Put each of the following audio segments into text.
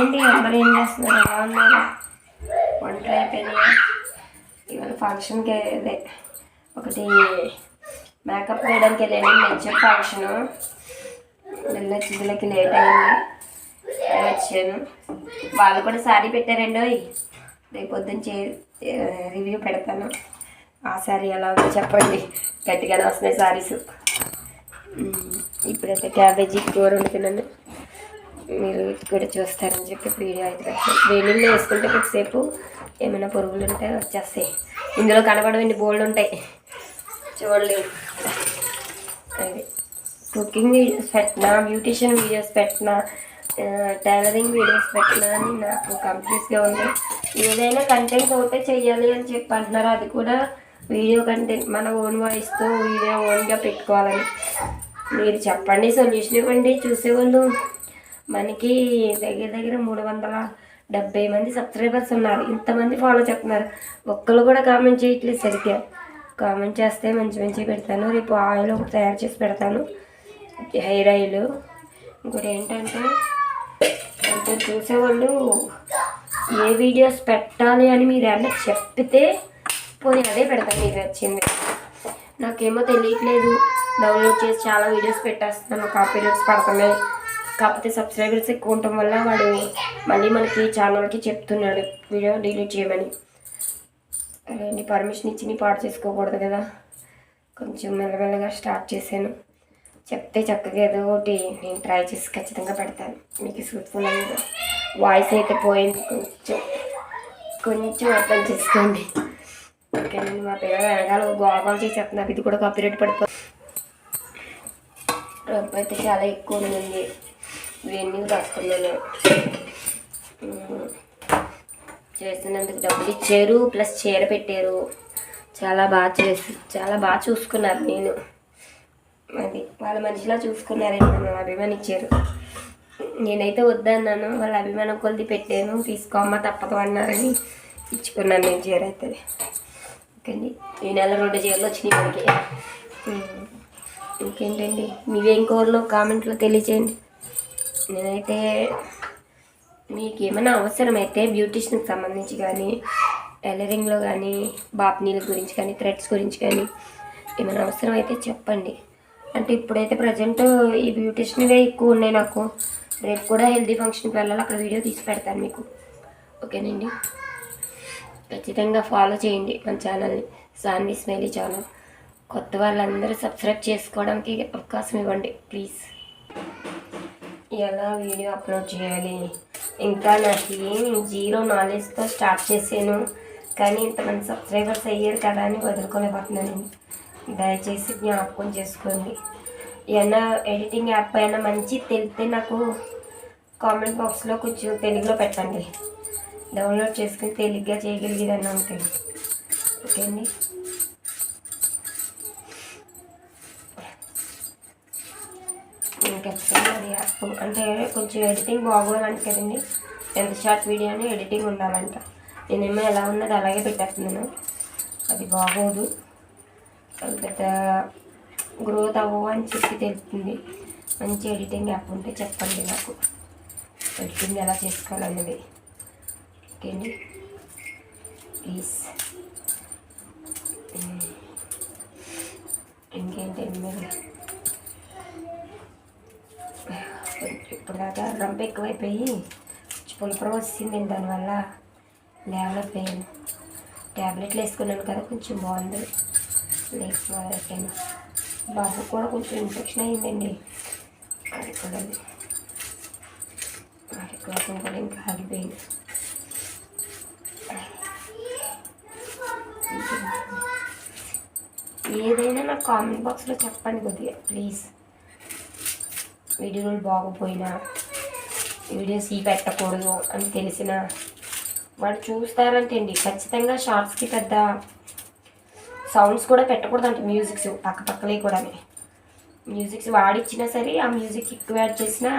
ఏంటి? అందరూ ఏం చేస్తున్నారు? ఎలా ఉన్నారు? వంటలు అయిపోయినాయి? ఇవాళ ఫంక్షన్కి అదే ఒకటి మేకప్ వేయడానికి వెళ్ళాను. మెచ్చప్ ఫంక్షను. వెళ్ళొచ్చి వీళ్ళకి లేట్ అయింది. వచ్చాను. వాళ్ళు కూడా శారీ పెట్టారండి రేపు పొద్దున్న చే రివ్యూ పెడతాను. ఆ శారీ ఎలా ఉంది చెప్పండి. గట్టిగానే వస్తున్నాయి శారీస్ ఇప్పుడైతే క్యాబేజీ కూర వండుతున్నాను. మీరు కూడా చూస్తారని చెప్పి వీడియో అయితే పెట్టాను వేడిలో వేసుకుంటే కొద్దిసేపు ఏమైనా పురుగులు ఉంటే వచ్చేస్తాయి. ఇందులో కనబడవండి బోల్డ్ ఉంటాయి. చూడలేదు అది. కుకింగ్ వీడియోస్ పెట్టినా బ్యూటిషియన్ వీడియోస్ పెట్టినా టైలరింగ్ వీడియోస్ పెట్టినా అని నాకు కన్ఫ్యూజ్గా ఉంది. ఏదైనా కంటెంట్ ఒకటే చేయాలి అని చెప్పి అంటున్నారు. అది కూడా వీడియో కంటెంట్ మన ఓన్ వాయిస్తో వీడియో ఓన్గా పెట్టుకోవాలని. మీరు చెప్పండి సొల్యూషన్ ఇవ్వండి చూసేవాళ్ళు. మనకి దగ్గర దగ్గర మూడు వందల డెబ్బై మంది సబ్స్క్రైబర్స్ ఉన్నారు. ఇంతమంది ఫాలో చేస్తున్నారు. ఒక్కరు కూడా కామెంట్ చేయట్లేదు సరిగ్గా. కామెంట్ చేస్తే మంచి మంచి పెడతాను. రేపు ఆయిల్ ఒకటి తయారు చేసి పెడతాను. Hair oil. ఇంకోటి ఏంటంటే అంటే చూసేవాళ్ళు ఏ వీడియోస్ పెట్టాలి అని మీరు ఏమన్నా చెప్తే పోనీ అదే పెడతాను మీకు వచ్చింది నాకేమో తెలియట్లేదు. డౌన్లోడ్ చేసి చాలా వీడియోస్ పెట్టేస్తున్నాను. కాపీ రేట్స్ పడుతున్నాయి. కాకపోతే సబ్స్క్రైబర్స్ ఎక్కువ ఉండటం వల్ల వాడు మళ్ళీ మనకి ఛానల్కి చెప్తున్నాడు వీడియో డిలీట్ చేయమని. నీ పర్మిషన్ ఇచ్చి నీ పాడు చేసుకోకూడదు కదా. కొంచెం మెల్లమెల్లగా స్టార్ట్ చేశాను. చెప్తే చక్కగా ఏదో ఒకటి నేను ట్రై చేసి ఖచ్చితంగా పెడతాను. మీకు సూట్ఫుల్ అయింది వాయిస్ అయితే పోయింది. కొంచెం కొంచెం అర్థం చేసుకోండి. ఓకేనండి మా పిల్లలు వెనకాల గోళ చేసేస్తున్నారు ఇది కూడా కాపీరేట్ పడిపో డబ్బు అయితే చాలా ఎక్కువ ఉంది. ఇవన్నీ రాసుకున్నాను. చేసినందుకు డబ్బులు ఇచ్చారు ప్లస్ చీర పెట్టారు. చాలా బాగా చేసి చాలా బాగా చూసుకున్నారు నేను. అది వాళ్ళ మనిషిలా చూసుకున్నారండి నన్ను అభిమానించారు. నేనైతే వద్దన్నాను వాళ్ళ అభిమానం కొద్ది పెట్టాను తీసుకోమ్మా తప్పదు అన్నారని ఇచ్చుకున్నాను నేను చీర అయితే. ఓకేండి ఈ నెల రెండు చీరలు వచ్చినాయి మనకి. ఇంకేంటండి? మీవేం కోరలో కామెంట్లో తెలియచేయండి. నేనైతే మీకు ఏమైనా అవసరమైతే బ్యూటిషియన్కి సంబంధించి కానీ టైలరింగ్లో కానీ బాప్నీల గురించి కానీ థ్రెడ్స్ గురించి కానీ ఏమైనా అవసరం అయితే చెప్పండి. అంటే ఇప్పుడైతే ప్రజెంట్ ఈ బ్యూటిషియన్వే ఎక్కువ ఉన్నాయి నాకు. రేపు కూడా హెల్దీ ఫంక్షన్కి వెళ్ళాలి అక్కడ వీడియో తీసి పెడతాను మీకు. ఓకేనండి? ఖచ్చితంగా ఫాలో చేయండి మన ఛానల్ని. Sanvi smiley channel. కొత్త వాళ్ళందరూ సబ్స్క్రైబ్ చేసుకోవడానికి అవకాశం ఇవ్వండి ప్లీజ్. ఎలా వీడియో అప్లోడ్ చేయాలి? ఇంకా నాకు ఏం జీరో నాలెడ్జ్తో స్టార్ట్ చేశాను. కానీ ఇంతమంది సబ్స్క్రైబర్స్ అయ్యారు కదా అని వదులుకోలేకపోతున్నాను. దయచేసి జ్ఞాపకం చేసుకోండి. ఏమన్నా ఎడిటింగ్ యాప్ అయినా మంచి తెలిస్తే నాకు కామెంట్ బాక్స్లో కొంచెం తెలుగులో పెట్టండి. డౌన్లోడ్ చేసుకుని తేలిగ్గా చేయగలిగేదన్నా ఉంటుంది ఓకే అండి ఖచ్చితంగా అది యాప్ అంటే కొంచెం ఎడిటింగ్ బాగోవాలంటే కదండి. ఎంత షార్ట్ వీడియోని ఎడిటింగ్ ఉండాలంట. నేనేమో ఎలా ఉన్నది అలాగే పెట్టేస్తున్నాను. అది బాగోదు. అది పెద్ద గ్రోత్ అవ్వవు అని చెప్పి తెలుస్తుంది. మంచి ఎడిటింగ్ యాప్ ఉంటే చెప్పండి నాకు. ఎడిటింగ్ ఎలా చేసుకోవాలన్నది. ఓకే అండి ప్లీజ్ ఇంకేంటండి మరి ఇప్పుడు దాకా రంప ఎక్కువైపోయి పులుపురం వచ్చిందండి దానివల్ల. లేవలేకపోయాను ట్యాబ్లెట్లు వేసుకున్నాను కదా కొంచెం బాగుంది. లేకపోయాను బాబు కూడా కొంచెం ఇన్ఫెక్షన్ అయిందండి. అది కూడా అది కోసం కూడా ఇంకా ఆగిపోయింది ఏదైనా నాకు కామెంట్ బాక్స్లో చెప్పండి కొద్దిగా ప్లీజ్. వీడియోలు బాగోపోయినా వీడియోస్ ఈ పెట్టకూడదు అని తెలిసిన వాడు చూస్తారంటండి. ఖచ్చితంగా షార్ట్స్కి పెద్ద సౌండ్స్ కూడా పెట్టకూడదు మ్యూజిక్స్ పక్క పక్కలే కూడా మ్యూజిక్స్ వాడిచ్చినా సరే ఆ మ్యూజిక్ ఎక్కువ యాడ్ చేసినా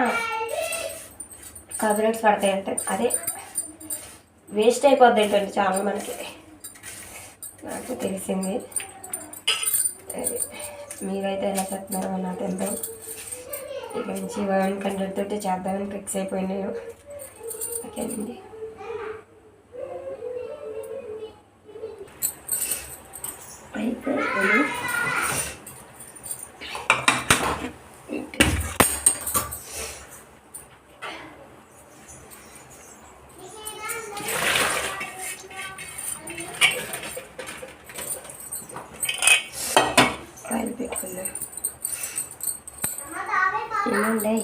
కాపీరైట్స్ పడతాయి అంటే అదే వేస్ట్ అయిపోద్ది ఏంటండి చాలా మనకి. నాకు తెలిసింది. అదే మీరైతే ఎలా చెప్తున్నారో నాకు తెలుసు ఇక నుంచి వన్ కంటెంట్ తోటి చేద్దామని ఫిక్స్ అయిపోయినాను ఓకేనండి అయితే నేను ఆయిల్ పెట్టుకుందాం ఏమండి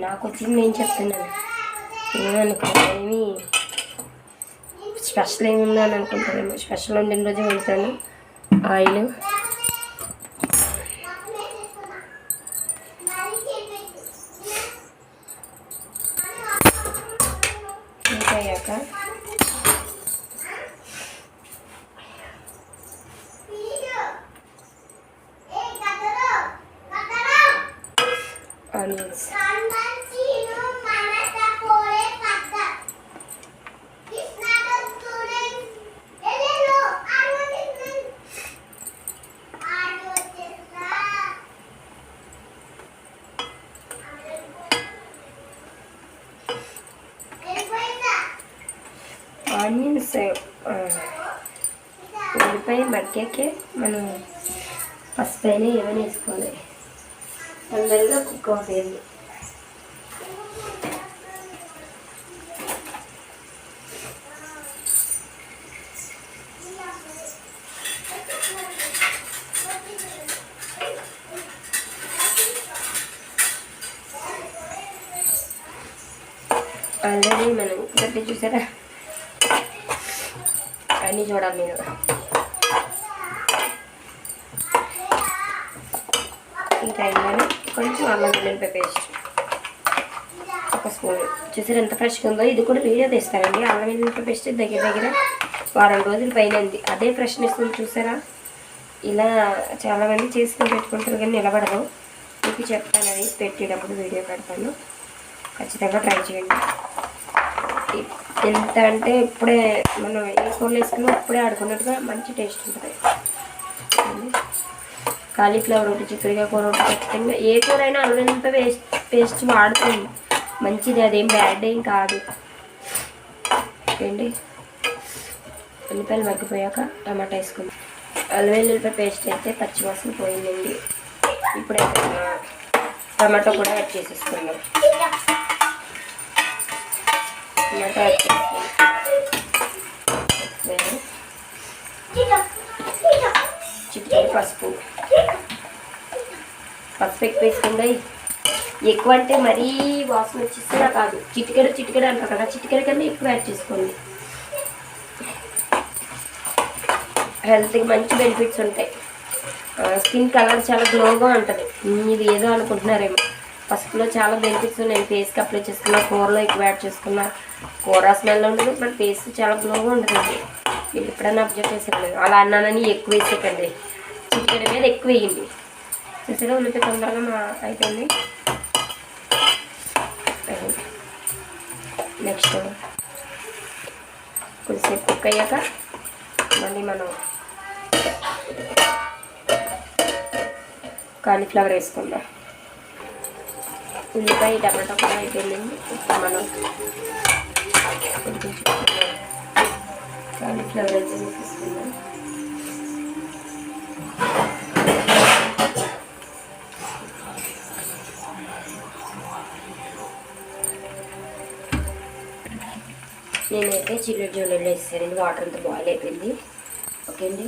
నాకు వచ్చింది నేను చెప్తున్నాను. ఏమనుకో ఏమి స్పెషల్ ఏముందని అనుకుంటారేమో. స్పెషల్ వండిన రోజు వెళ్తాను. ఆయిల్. అయ్యాక ఆనియన్స్ ఉల్లిపాయ మగ్గాకే మనం పసుపు అయినా ఏమైనా వేసుకోవాలి. తొందరగా కుక్ అవుతుంది. ఆల్రెడీ మనం గట్టి చూసారా? అన్నీ చూడాలి మీరు. ఈ టైంలోనే కొంచెం అల్లం వెల్లుల్లిపాయ పేస్ట్. ఒక స్పూన్. చూసారు ఎంత ఫ్రెష్గా ఉందో? ఇది కూడా వీడియో తీస్తానండి. అల్లం వెల్లుల్లిపాయ పేస్ట్ దగ్గర దగ్గర వారం రోజులు పైన ఉంది. అదే ఫ్రెష్నెస్ చూసారా? ఇలా చాలామంది చేసుకొని పెట్టుకుంటారు కానీ నిలబడదు మీకు చెప్తాను అది. పెట్టేటప్పుడు వీడియో పెడతాను. ఖచ్చితంగా ట్రై చేయండి. ఎంత అంటే ఇప్పుడే మనం ఏ కూరలు వేసుకున్నా ఇప్పుడే ఆడుకున్నట్టుగా మంచి టేస్ట్ ఉంటుంది. కాలీఫ్లవర్ ఒకటి చిక్కడిగా కూర ఒకటి ఖచ్చితంగా. ఏ కూర అయినా అల్లంత వేస్ట్ పేస్ట్ వాడుతుంది మంచిది అదేం బ్యాడ్ ఏం కాదు. ఏంటి? ఉల్లిపాయలు మగ్గిపోయాక టమాటా వేసుకుందాం. అల్లం వెల్లుల్లిపాయ పేస్ట్ అయితే పచ్చివాసన పోయిందండి. ఇప్పుడైతే టమాటో కూడా యాడ్ చేసేసుకుందాం. టమాటా పసుపు. పసుపు ఎక్కువ వేసుకుందా ఎక్కువ అంటే మరీ వాసన నాకు కాదు. చిటికెడు చిటికెడు అంటారు కదా చిటికెడు కన్నా ఎక్కువ యాడ్ చేసుకోండి. హెల్త్కి మంచి బెనిఫిట్స్ ఉంటాయి. స్కిన్ కలర్ చాలా గ్లోగా ఉంటుంది. ఇది ఏదో అనుకుంటున్నారేమో. పసుపులో చాలా బెనిఫిట్స్ ఉన్నాయి. ఫేస్కి అప్లై చేసుకున్నా కూరలో ఎక్కువ యాడ్ చేసుకున్నా. కూర స్మెల్ ఉండదు బట్ ఫేస్ చాలా గ్లోగా ఉంటుంది మీరు ఎప్పుడైనా అబ్జర్వ్ చేసేది అలా అన్నానని ఎక్కువ వేసేకండి. చికెన్ మీద ఎక్కువ వేయండి. చూసారా ఉల్లిపాయ తొందరగా మా అయిపోయింది. నెక్స్ట్ కొద్దిసేపు కుక్ అయ్యాక మళ్ళీ మనం కాలీఫ్లవర్ వేసుకుందాం. ఉల్లిపాయ టమాటా కూడా అయిపోయిందండి ఇప్పుడు మనం. కాలీఫ్లవర్ అయితే వేసేసుకుందాం నేనైతే చిల్లు జోలెళ్ళు వేసానండి వాటర్ అంతా బాయిల్ అయిపోయింది. ఓకే అండి.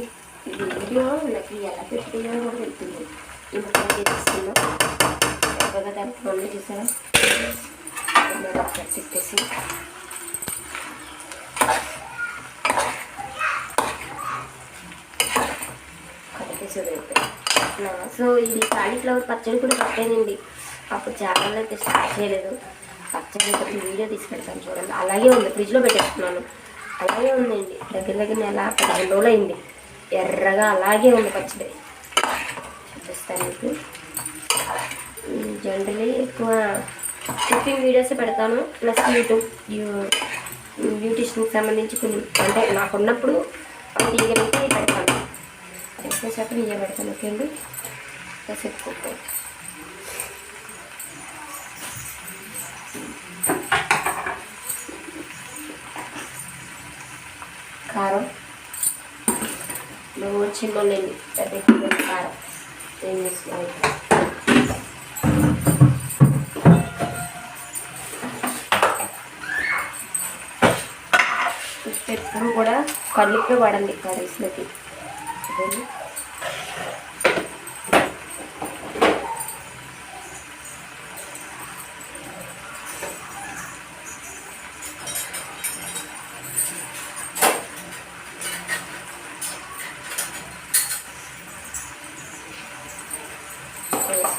వీడియో నాకు ఎలా పెట్టుకున్నానో కూడా వెళ్తుంది ఈ ముక్కలు చేసేసుకున్నాం ఎర్రగా దానికి మళ్ళీ చూసారా? చెప్పేసి. కలిపేసి సో ఇది కాలీఫ్లవర్ పచ్చడి కూడా పట్టేనండి. అప్పుడు చాలా అయితే స్టార్ట్ చేయలేదు. పచ్చడి ఒకటి వీడియో తీసి పెడతాను చూడండి. అలాగే ఉంది ఫ్రిడ్జ్లో పెట్టేస్తున్నాను. అలాగే ఉందండి. దగ్గర దగ్గర నెల పదిహేను రోజులు అయింది. ఎర్రగా అలాగే ఉంది పచ్చడి. చూపిస్తాను మీకు. జనరలీ ఎక్కువ కుకింగ్ వీడియోస్ పెడతాను. ప్లస్ యూట్యూబ్ బ్యూటిషన్కి సంబంధించి కొన్ని అంటే నాకు ఉన్నప్పుడు తీయగలిగితే పెడతాను. ఎక్కువ శాతం ఇయ్య పెడతాను ఓకే అండి ప్లస్ కారం. నువ్వు చిన్న నేను పెద్ద కారం. నేను ఉప్పు ఎప్పుడు కూడా కళ్ళుప్పు పడండి కర్రీస్లోకి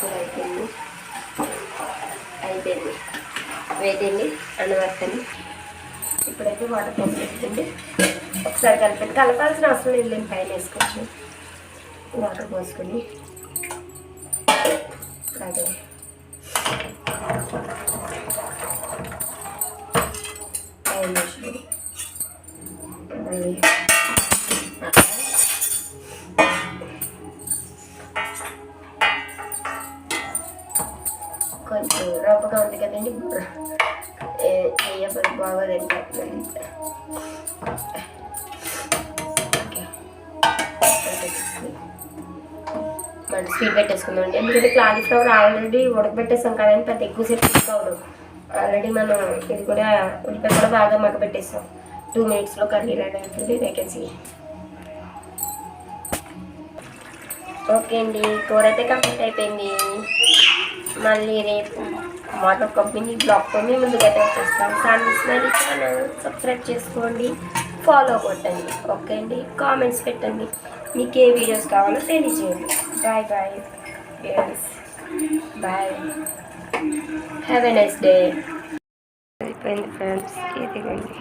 అయిపోయింది. అయిపోయింది. వేదండి అన్నవర్తని ఇప్పుడైతే వాటర్ పోసేస్తుంది ఒకసారి కలిపి కలపాల్సిన అవసరం లేదు పైన వేసుకోవచ్చు వాటర్ పోసుకొని. అదే. పైన స్పీడ్ పెట్టేసుకుందాం అండి. ఎందుకంటే క్లాలీఫ్లవర్ ఆల్రెడీ ఉడకబెట్టేసాం కదండి పెద్ద ఎక్కువసేపు తీసుకోవడం ఆల్రెడీ మనం ఇది కూడా ఉల్లిపాయ కూడా బాగా మగ్గబెట్టేసాం టూ మినిట్స్లో కర్రీ రెడీ అవుతుంది వేకెన్సీ ఓకే అండి కూర అయితే కంప్లీట్ అయిపోయింది. మళ్ళీ రేపు మరొక కంపెనీ బ్లాగ్తో మీ ముందుకైతే వచ్చేస్తాం. సాండ్విచ్ మరి ఛానల్ సబ్స్క్రైబ్ చేసుకోండి ఫాలో కొట్టండి. ఓకే అండి కామెంట్స్ పెట్టండి. మీకు ఏ వీడియోస్ కావాలో తెలియజేయండి. bye bye yes bye have a nice day అయిపోయింది ఫ్రెండ్స్ ఇదిగోండి